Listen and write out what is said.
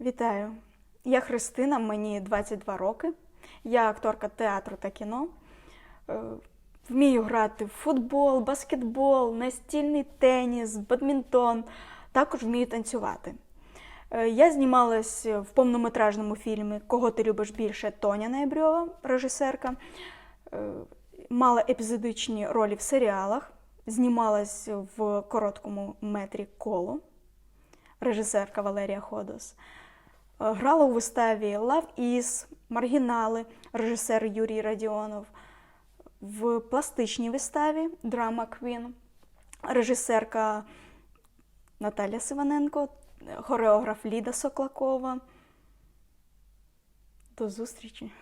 Вітаю! Я Христина, мені 22 роки. Я акторка театру та кіно. Е, Вмію грати в футбол, баскетбол, настільний теніс, бадмінтон. Також вмію танцювати. Е, Я знімалась в повнометражному фільмі Кого ти любиш більше Тоня Найбрьова, режисерка. Е, Мала епізодичні ролі в серіалах, знімалась в короткому метрі коло режисерка Валерія Ходос. Е, Грала у виставі Лав Іс, Маргінали, режисер Юрій Радіонов. В пластичній виставі Драма Квін, режисерка Наталя Сиваненко, хореограф Ліда Соклакова. До зустрічі!